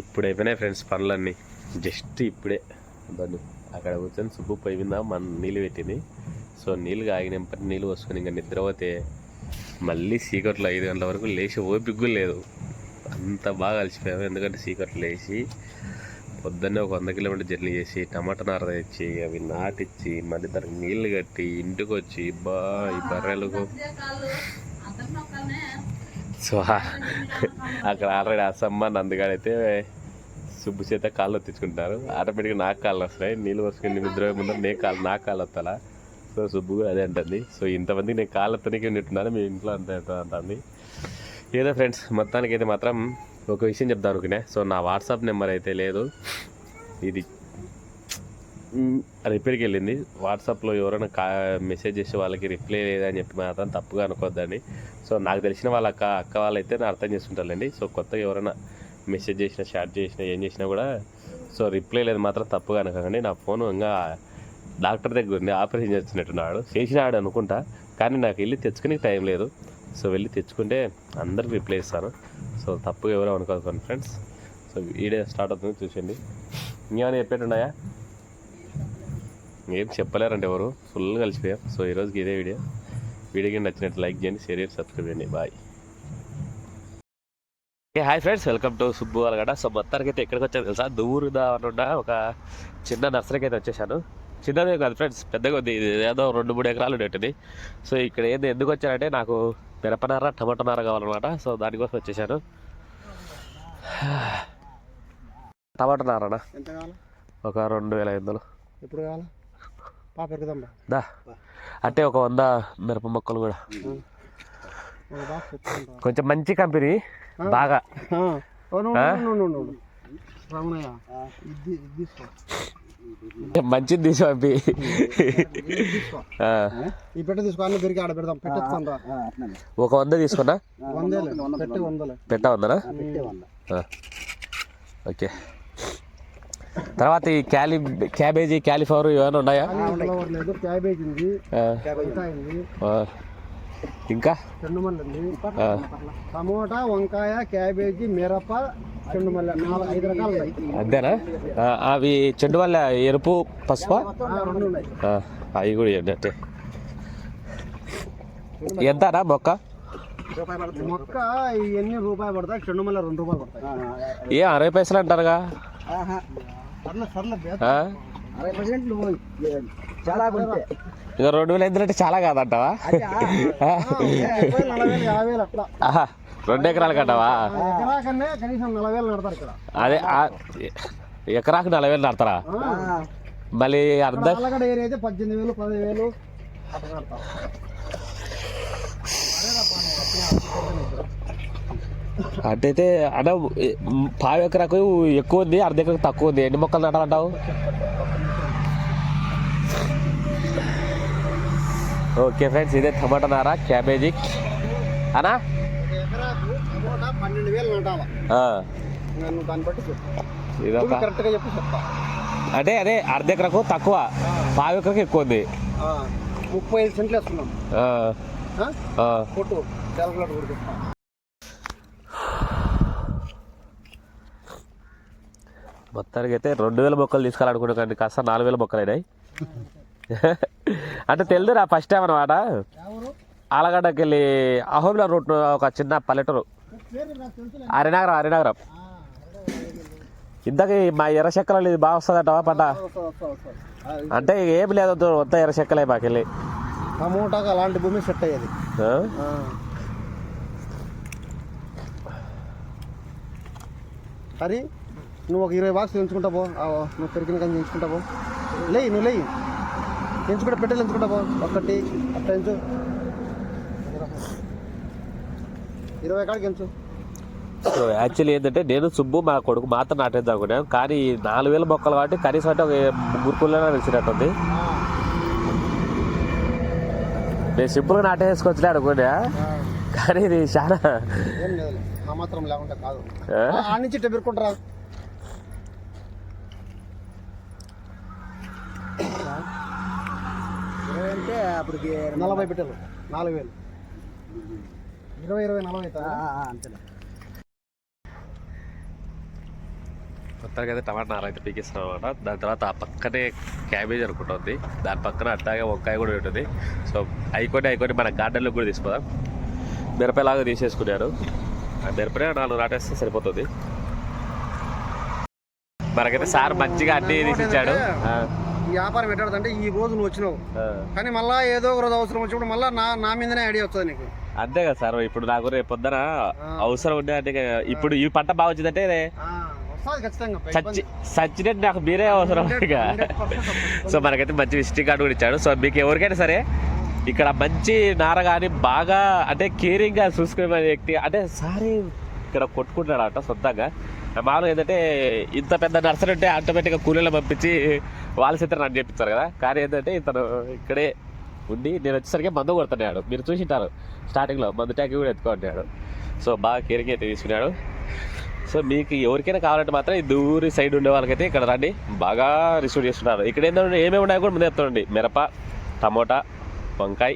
ఇప్పుడు అయిపోయినాయి ఫ్రెండ్స్ పనులన్నీ. జస్ట్ ఇప్పుడే. దాన్ని అక్కడ కూర్చొని సుబ్బు పోయిందా మన నీళ్ళు పెట్టింది. సో నీళ్ళు ఆగినప్పటి నీళ్ళు పోసుకొని ఇంకా నిద్రపోతే మళ్ళీ సీకట్లో ఐదు గంటల వరకు లేచి ఓపిగ్గు లేదు. అంత బాగా అలసిపోయాము ఎందుకంటే సీకట్లు లేచి పొద్దున్నే ఒక వంద కిలోమీటర్ జర్నీ చేసి టమాటా నార తెచ్చి అవి నాటిచ్చి మళ్ళీ దానికి నీళ్ళు కట్టి ఇంటికి వచ్చి బా ఈ బర్రెలకు సో అక్కడ ఆల్రెడీ అసమ్మ నందుగాడైతే సుబ్బు చేత కాళ్ళు తెచ్చుకుంటారు ఆటోమేటిక్గా నాకు కాళ్ళు వస్తాయి నీళ్ళు వస్తుంది నిద్ర ముందర నేను కాళ్ళు నాకు కాళ్ళు వస్తాలా సో సుబ్బు కూడా అదే అంటుంది. సో ఇంతమందికి నేను కాళ్ళు ఎత్తనికి ఉన్నట్టున్నాను మీ ఇంట్లో అంత అంటుంది. ఏదో ఫ్రెండ్స్ మొత్తానికి అయితే మాత్రం ఒక విషయం చెప్దాం అనుకునే సో నా వాట్సాప్ నెంబర్ అయితే లేదు. ఇది రిపేర్కి వెళ్ళింది వాట్సాప్లో ఎవరైనా కా మెసేజ్ చేసే వాళ్ళకి రిప్లై లేదని చెప్పి మాత్రం తప్పుగా అనుకోవద్దండి సో నాకు తెలిసిన వాళ్ళ అక్క అక్క వాళ్ళైతే నేను అర్థం చేసుకుంటారండి సో కొత్తగా ఎవరైనా మెసేజ్ చేసినా షాట్ చేసినా ఏం చేసినా కూడా సో రిప్లై లేదు మాత్రం తప్పుగా అనుకోకండి. నా ఫోన్ ఇంకా డాక్టర్ దగ్గర ఉంది ఆపరేషన్ చేస్తున్నట్టున్నాడు. చేసినాడు అనుకుంటా. కానీ నాకు వెళ్ళి తెచ్చుకునే టైం లేదు. సో వెళ్ళి తెచ్చుకుంటే అందరికి రిప్లై ఇస్తాను. సో తప్పుగా ఎవరో అనుకోకండి ఫ్రెండ్స్. సో వీడియో స్టార్ట్ అవుతుంది చూసండి ఇంకేమైనా చెప్పేట్టున్నాయా ఏం చెప్పలేరంటే ఎవరు. ఫుల్ కలిసిపోయాం. సో ఈరోజుకి ఇదే వీడియో. వీడియోకి నచ్చినట్టు లైక్ చేయండి షేర్ చేయండి సబ్స్క్రైబ్ చేయండి. Bye. Hey hi friends. Welcome to Subbu Alagada. So మొత్తానికి అయితే ఎక్కడికి వచ్చాను తెలుసా? దూరు దావనుండా ఒక చిన్న నర్సరీకి అయితే వచ్చేసాను. చిన్నదే కాదు ఫ్రెండ్స్ పెద్దగా ఉంది. ఇది ఏదో రెండు మూడు ఎకరాలు ఉండేటిది సో ఇక్కడ ఏంది ఎందుకు వచ్చానంటే నాకు మిరపనార టమాటా నార కావాలన్నమాట. సో దానికోసం వచ్చేసాను. టమాటా నారనా? ఎంత కావాలి? ఒక రెండు వేల ఐదు వందలు. ఎప్పుడు కావాలి? దా. అంటే ఒక వంద మిరప మొక్కలు కూడా. కొంచెం మంచి కంపెనీ బాగా. మంచిది తీసి పంపి ఈ పెట్టె పెరిగి ఆడ పెడదాం. ఒక వంద తీసుకున్నా? పెట్టే వందనా? ఓకే. తర్వాత ఈ క్యాలి క్యాబేజీ క్యాలీఫ్లవర్ ఏమైనా ఉన్నాయా? క్యాబేజ్ ఉంది. ఇంకా? టమోటా వంకాయ క్యాబేజీ మిరప అంతేనా? అవి చెండు వల్ల ఎరుపు పసుపు? అవి కూడా అంటే. ఎంతనా మొక్క? మొక్క ఇవన్నీ రూపాయి పడతాయి. చెండుమల్లి రెండు రూపాయలు పడతాయి. ఏ అరవై పైసలు అంటారుగా? ఇక రెండు వేలు ఎందుకంటే చాలా కాదంటావా? రెండు ఎకరాలు కట్టావా? అదే ఆ, ఎకరాకు నలభై వేలు నడతారా? మళ్ళీ అయితే పద్దెనిమిది వేలు పదిహేను వేలు అట్లా అట్టయితే అన్న పావు ఎకరాకు ఎక్కువ ఉంది అర్ధ ఎకరకు తక్కువ ఉంది. ఎన్ని మొక్కలు నాటాలంటావు? ఓకే ఫ్రెండ్స్ ఇదే టమాటా నార క్యాబేజీ. అనా అంటే అదే అర్ధ ఎకరకు తక్కువ పావు ఎకరకు ఎక్కువ ఉంది. ముప్పై ఐదు సెంట్లు వేస్తున్నాం ఆ, ఆ? ఆ. కొట్టు క్యాల్కులేటర్ కూడా చెప్తా మొత్తానికి అయితే రెండు వేల మొక్కలు తీసుకోవాలనుకున్నా కానీ కాస్త నాలుగు వేల మొక్కలు అయినాయి. అంటే తెలుదురా ఫస్ట్ టైం అనమాట ఆలగడ్డకి వెళ్ళి అహోబిలా రూట్ ఒక చిన్న పల్లెటూరు. హరినగరం హరినగరం. ఇంతకీ మా ఎర్ర చెక్కలు ఇది బాగా వస్తుందట పంట? అంటే ఏం లేదు మొత్తం ఎర్ర చెక్కలే మాకెళ్ళి. టమోటాకు అలాంటి భూమి సెట్ అయ్యేది. హరి? నువ్వు ఒక ఇరవై బాక్స్ ఎంచుకుంటా పో. నువ్వు పెరిగిన కానీ ఎంచుకుంటా పో. లేయి నువ్వు లేయి. ఎంచుకుంటా పెట్టెలు ఎంచుకుంటా పో. ఒకటి అట్లా ఎంచు ఇరవై కాడికి ఎంచు సో యాక్చువల్లీ ఏంటంటే నేను సుబ్బు మా కొడుకు మాత్రం నాటేద్దాం అనుకున్నాను కానీ నాలుగు వేల మొక్కలు కాబట్టి కనీసం అంటే ఒక ముగ్గురు పుల్లైనా తెలిసినట్టుంది నేను సింపుల్గా నాటేసుకోవచ్చులే అనుకున్నా. కానీ ఇది చాలా ఏం లేదు ఆ మాత్రం లేకుంటే కాదు. ఆ? నుంచి పెరుకుంటారా అంటే అప్పటికి నలభై నాలుగు వేలు. ఇరవై ఇరవై నలభై మొత్తానికి అయితే టమాటా నార అయితే పీకిస్తాం అనమాట దాని తర్వాత ఆ పక్కనే క్యాబేజ్ అనుకుంటుంది. దాని పక్కన అట్లాగే వంకాయ కూడా ఉంటుంది. సో అయికొని అయికొని మన గార్డెన్లో కూడా తీసుకోదాం. మిరపలాగా తీసేసుకున్నారు ఆ మిరపనే నాలుగు నాటేస్తే సరిపోతుంది. మనకైతే సార్ మంచిగా అన్ని తీసిచ్చాడు. వ్యాపారం పెట్టాడంటే ఈ రోజు నువ్వు వచ్చినావు. కానీ మళ్ళా ఏదో ఒక రోజు అవసరం వచ్చినప్పుడు మళ్ళీ నా నా మీదనే ఐడియా వస్తుంది నీకు. అంతే కదా సార్ ఇప్పుడు నాకు రేపు పొద్దున అవసరం ఉండే అంటే ఇప్పుడు ఈ పంట బాగా వచ్చిందంటే సచ్చినట్టు నాకు మీరే అవసరం ఇక. సో మనకైతే మంచి విజిటింగ్ కార్డు కూడా ఇచ్చాడు. సో మీకు ఎవరికైనా సరే ఇక్కడ మంచి నార కానీ బాగా అంటే కేరింగ్గా చూసుకునే వ్యక్తి అంటే సారీ ఇక్కడ కొట్టుకుంటాడు అంట సొంతంగా. మామూలుగా ఏంటంటే ఇంత పెద్ద నర్సరీ ఉంటే ఆటోమేటిక్గా కూలీలు పంపించి వాళ్ళ చేత నన్ను చెప్పిస్తారు కదా. కానీ ఏంటంటే ఇతను ఇక్కడే ఉండి నేను వచ్చేసరికి మందు కొడుతున్నాడు. మీరు చూసింటారు స్టార్టింగ్లో మందు ట్యాంక్ కూడా ఎత్తుకుంటున్నాడు సో బాగా కేరింగ్ అయితే తీసుకున్నాడు. సో మీకు ఎవరికైనా కావాలంటే మాత్రం ఈ దూరి సైడ్ ఉండే వాళ్ళకైతే ఇక్కడ రండి. బాగా రిసీవ్ చేస్తున్నారు. ఇక్కడ ఏంటంటే ఏమేమి ఉన్నాయో కూడా ముందే చెప్తానండి. మిరప టమోటా వంకాయ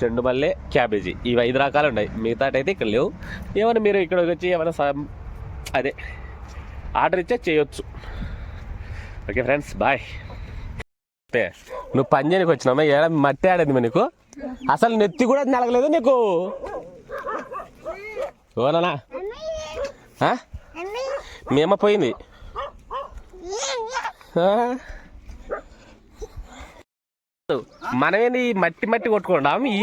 చెండు మల్లె క్యాబేజీ. ఇవి ఐదు రకాలు ఉన్నాయి. మిగతా అయితే ఇక్కడ లేవు. ఏమైనా మీరు ఇక్కడ వచ్చి ఏమైనా అదే. ఆర్డర్ ఇచ్చే చేయొచ్చు. ఓకే ఫ్రెండ్స్ బాయ్ అంటే నువ్వు పని వచ్చినామా ఏడ మట్టి ఆడేది నీకు? అసలు నెత్తి కూడా నలగలేదు నీకు? ఓనా మేమ పోయింది. మనమేంది మట్టి మట్టి కొట్టుకోండి ఈ